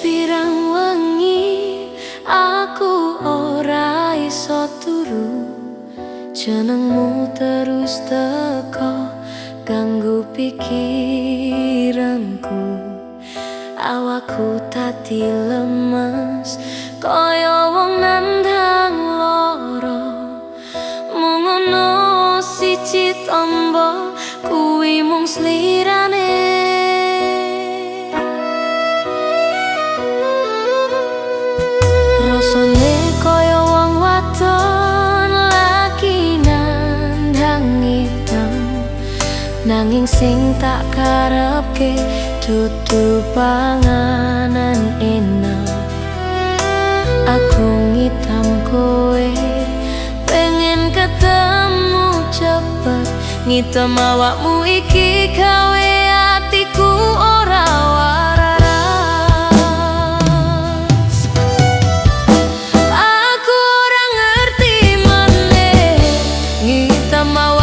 pirang wengi aku ora iso turu. Jenengmu terus tekan ganggu pikiranku. Awakku tadi lemas kaya wong nandang loro Mungono siji tombo kuwi mung slirane Nanging sing tak karepke dudu panganan enak. Aku ngitam kowe pengen ketemu cepet. Ngitam awakmu iki gawe atiku ora waras. Aku ora ngerti maneh Ngitam awakmu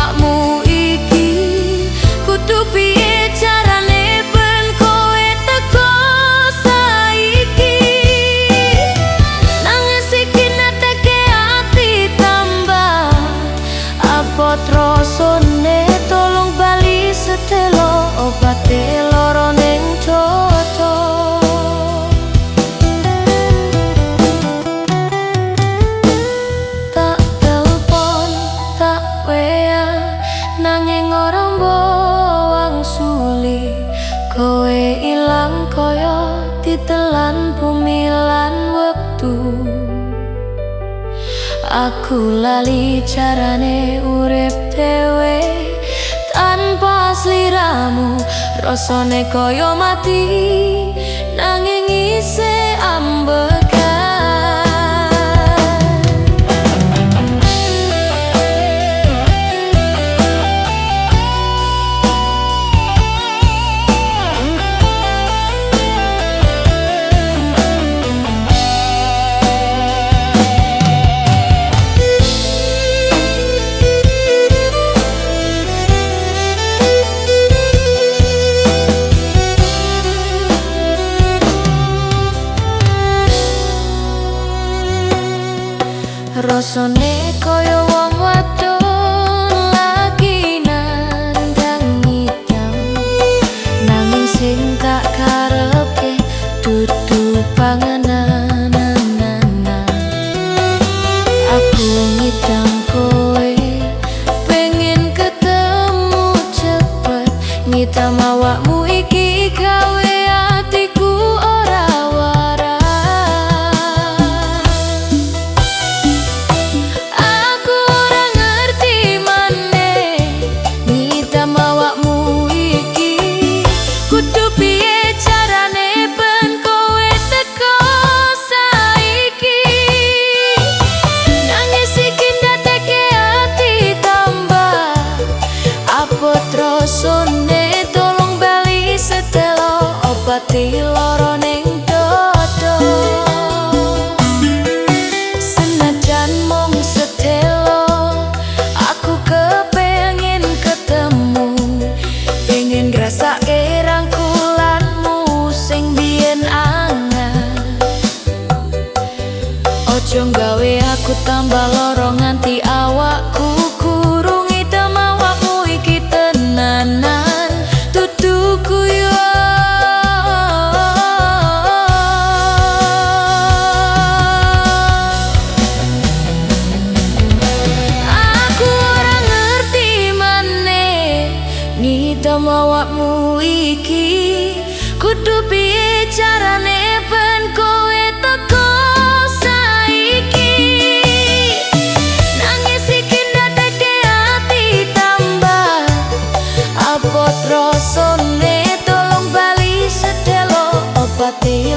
Aku lali carane urip dewe Tanpa sliramu. Rasane kaya mati Nanging isih ambekan Rasane kaya Ojo gawe aku tambah loro nganti awakku. Kurung item awakmu iki tenanan. Dudu guyon Aku ora ngerti maneh Ngidam awakmu iki. Kudu piye carane Abot rasane tolong bali sedelo Obati